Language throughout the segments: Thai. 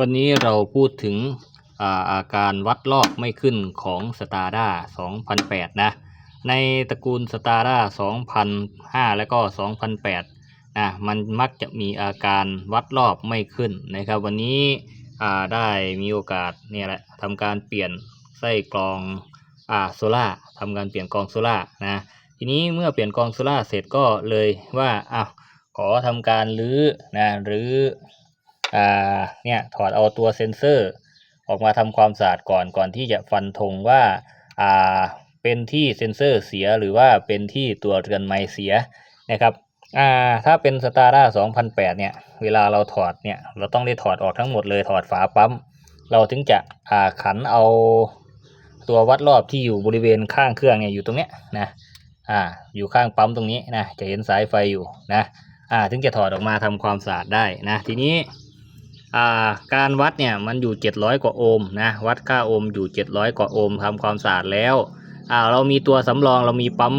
วันนี้เราพูดถึงอาอาการวัดรอบไม่ขึ้นของ s t a r d a 2008 นะ ในตระกูล s t a r d a 2005 แล้วก็ 2008 นะ มันมักจะมีอาการวัดรอบไม่ขึ้นนะครับ วันนี้ได้มีโอกาสเนี่ยแหละทำการเปลี่ยนไส้กรองอ่าโซล่าทำการเปลี่ยนกรองโซล่านะ ทีนี้เมื่อเปลี่ยนกรองโซล่าเสร็จก็เลยว่าอ้าวขอทำการรื้อนะรื้อ อ่าเนี่ยถอดเอาตัวเซ็นเซอร์ ออกมาทำความสะอาดก่อนก่อนที่จะฟันธงว่าอ่าเป็นที่เซ็นเซอร์เสียหรือว่าเป็นที่ตัวเรือนไม้เสียนะครับอ่าถ้าเป็นสตาร์ด้า2008 เนี่ย เวลาเราถอดเนี่ย เราต้องได้ถอดออกทั้งหมดเลยถอดฝาปั๊ม เราถึงจะอ่าขันเอาตัววัดรอบที่อยู่บริเวณข้างเครื่องเนี่ยอยู่ตรงเนี้ยนะอ่าอยู่ข้างปั๊มตรงนี้นะจะเห็นสายไฟอยู่นะอ่าถึงจะถอดออกมาทำความสะอาดได้นะทีนี้ การวัดเนี่ยมันอยู่ 700 กว่าโอห์มนะวัดค่าโอห์มอยู่ 700 กว่าโอห์มทำความสะอาดแล้วเรามีตัวสำรองเรามีปั๊ม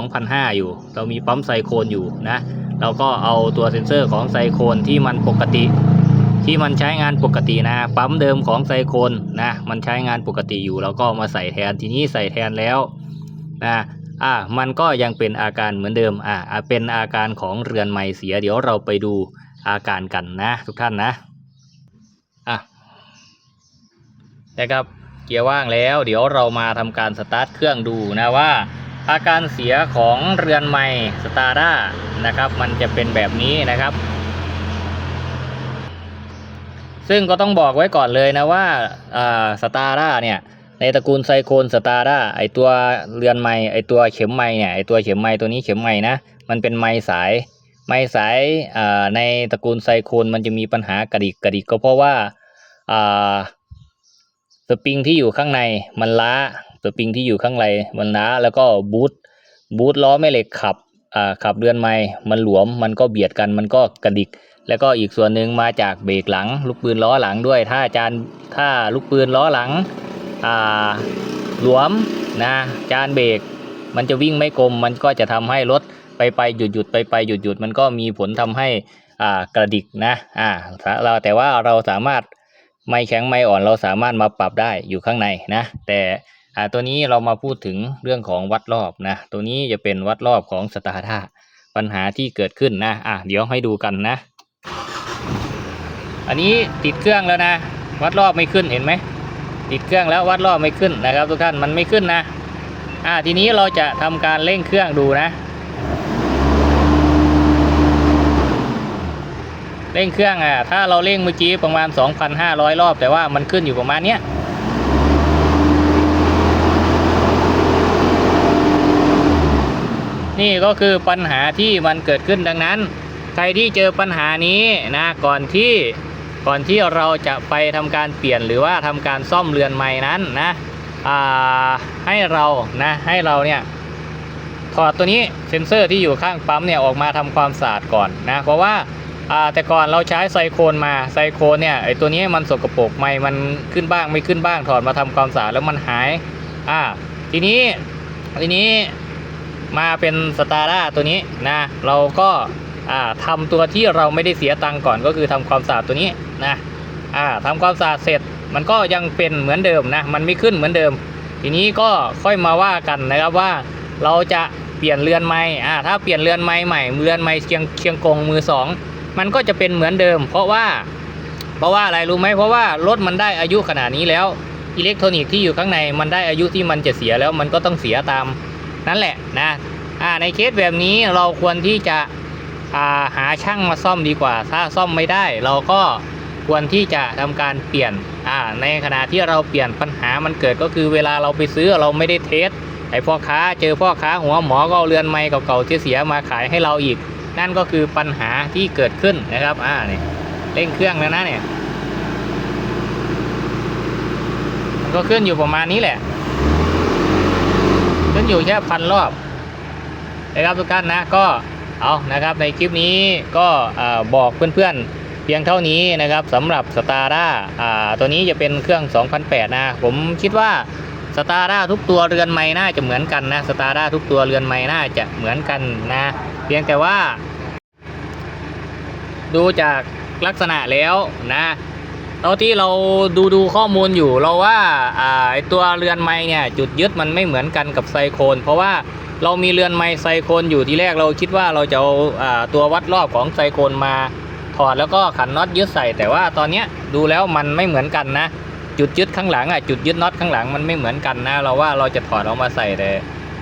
2,500 อยู่ เรามีปั๊มไซโคนอยู่นะเราก็เอาตัวเซ็นเซอร์ของไซโคนที่มันปกติ ที่มันใช้งานปกตินะปั๊มเดิมของไซโคนนะมันใช้งานปกติอยู่เราก็มาใส่แทนทีนี้ใส่แทนแล้วนะอ่ามันก็ยังเป็นอาการเหมือนเดิมอ่าอ่าเป็นอาการของเรือนไม้เสียเดี๋ยวเราไปดูอาการกันนะทุกท่านนะ อะนะครับเกียร์ว่างแล้ว เดี๋ยวเรามาทำการสตาร์ทเครื่องดูนะว่า อาการเสียของเรือนไม้สตาร์ด้านะครับ มันจะเป็นแบบนี้นะครับ ซึ่งก็ต้องบอกไว้ก่อนเลยนะว่าสตาร์ด้าเนี่ยในตระกูลไซโคนสตาร์ด้าไอตัวเรือนไม้ไอตัวเข็มไม้เนี่ยไอตัวเข็มไม้ตัวนี้เข็มไม้นะมันเป็นไม้สาย ไม้สายในตระกูลไซโคนมันจะมีปัญหากระดิกกระดิกก็เพราะว่าสปริงที่อยู่ข้างในมันล้าสปริงที่อยู่ข้างในมันล้าแล้วก็บูทบูทล้อแม่เหล็กขับขับเรือนไม้มันหลวมมันก็เบียดกันมันก็กระดิก แล้วก็อีกส่วนหนึ่งมาจากเบรกหลัง ลูกปืนล้อหลังด้วย ถ้าจานถ้าลูกปืนล้อหลังหลวมนะจานเบรกมันจะวิ่งไม่กลมมันก็จะทำให้รถ ไปไปหยุดหยุดไปไปหยุดหยุดมันก็มีผลทำให้อ่ากระดิกนะอ่าเราแต่ว่าเราสามารถไม่แข็งไม่อ่อนเราสามารถมาปรับได้อยู่ข้างในนะ แต่อ่าตัวนี้เรามาพูดถึงเรื่องของวัดรอบนะตัวนี้จะเป็นวัดรอบของสตาร์ท่าปัญหาที่เกิดขึ้นนะอะเดี๋ยวให้ดูกันนะ อันนี้ติดเครื่องแล้วนะ วัดรอบไม่ขึ้นเห็นไหมติดเครื่องแล้ววัดรอบไม่ขึ้นนะครับ ทุกท่านมันไม่ขึ้นนะอ่าทีนี้เราจะทำการเร่งเครื่องดูนะ ร่งเครื่องอะถ้าเราเร่งเมื่อกี้ประมาณ 2,500 รอบ แต่ว่ามันขึ้นอยู่ประมาณเนี้ยนี่ก็คือปัญหาที่มันเกิดขึ้นดังนั้น ใครที่เจอปัญหานี้นะก่อนที่ก่อนที่เราจะไปทำการเปลี่ยนหรือว่าทำการซ่อมเรือนใหม่นั้นนะอ่าให้เรานะให้เราเนี่ยถอดตัวนี้เซ็นเซอร์ที่อยู่ข้างปั๊มเนี่ยออกมาทำความสะอาดก่อนนะเพราะว่า แต่ก่อนเราใช้ไซโคนมาไซโคนเนี่ยไอตัวนี้มันสกปรกไม่มันขึ้นบ้างไม่ขึ้นบ้างถอดมาทำความสะอาดแล้วมันหายอ่าทีนี้ทีนี้มาเป็นสตาร์ด้าตัวนี้นะเราก็อ่าทำตัวที่เราไม่ได้เสียตังก่อนก็คือทำความสะอาดตัวนี้นะอ่าทำความสะอาดเสร็จมันก็ยังเป็นเหมือนเดิมนะมันไม่ขึ้นเหมือนเดิม ทีนี้ก็ค่อยมาว่ากันนะครับว่าเราจะเปลี่ยนเรือนไม้อ่าถ้าเปลี่ยนเรือนไม้ใหม่เรือนไม้เชียงเชียงกงมือสอง มันก็จะเป็นเหมือนเดิม เพราะว่า เพราะว่าอะไรรู้ไหมเพราะว่ารถมันได้อายุขนาดนี้แล้วอิเล็กทรอนิกส์ที่อยู่ข้างในมันได้อายุที่มันจะเสียแล้วมันก็ต้องเสียตามนั่นแหละนะอ่าในเคสแบบนี้เราควรที่จะาหาช่างมาซ่อมดีกว่า ถ้าซ่อมไม่ได้ เราก็ควรที่จะทำการเปลี่ยนอ่าในขณะที่เราเปลี่ยนปัญหามันเกิดก็คือเวลาเราไปซื้อเราไม่ได้เทสไอพ่อค้าเจอพ่อค้าหัวหมอก็เอาเรือนไม้เก่าๆที่เสียมาขายให้เราอีก นั่นก็คือปัญหาที่เกิดขึ้นนะครับ อ่าเนี่ยเร่งเครื่องแล้วนะเนี่ย มันก็ขึ้นอยู่ประมาณนี้แหละ ขึ้นอยู่แค่พันรอบนะครับทุกท่านนะก็เอานะครับในคลิปนี้ก็อ่าบอกเพื่อนๆเพียงเท่านี้นะครับสำหรับสตาร์ด้าตัวนี้จะเป็นเครื่อง 2008 นะ ผมคิดว่า สตาร์ด้าทุกตัวเรือนไม้น่าจะเหมือนกันนะสตาร์ด้าทุกตัวเรือนไม้น่าจะเหมือนกันนะเพียงแต่ว่า ดูจากลักษณะแล้วนะเราที่เราดูดูข้อมูลอยู่เราว่าไอตัวเรือนไม้เนี่ยจุดยึดมันไม่เหมือนกันกับไซโคนเพราะว่าเรามีเรือนไม้ไซโคนอยู่ทีแรกเราคิดว่าเราจะเอาอาตัววัดรอบของไซโคนมาถอดแล้วก็ขันน็อตยึดใส่แต่ว่าตอนนี้ดูแล้วมันไม่เหมือนกันนะ จุดยึดข้างหลังอะจุดยึดน็อตข้างหลังมันไม่เหมือนกันนะ เราว่าเราจะถอดออกมาใส่แต่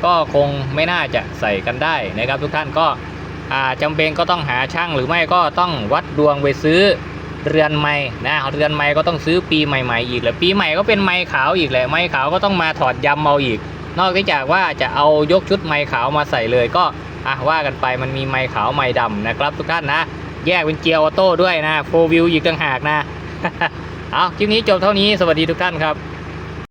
ก็คงไม่น่าจะใส่กันได้นะครับ ทุกท่านก็อ่าจำเป็นก็ต้องหาช่างหรือไม่ก็ต้องวัดดวงไปซื้อเรือนไม้นะเรือนไม้ก็ต้องซื้อปีใหม่ๆอีกแหละปีใหม่ก็เป็นไม้ขาวอีกแหละไม้ขาวก็ต้องมาถอดยำเอาอีก นอกจากว่าจะเอายกชุดไม้ขาวมาใส่เลยก็อะว่ากันไปมันมีไม้ขาวไม้ดำนะครับ ทุกท่านนะ แยกเป็นเกียร์ออโต้ด้วยนะโฟวิวอีกต่างหากนะ เอาคลิปนี้จบเท่านี้สวัสดีทุกท่านครับ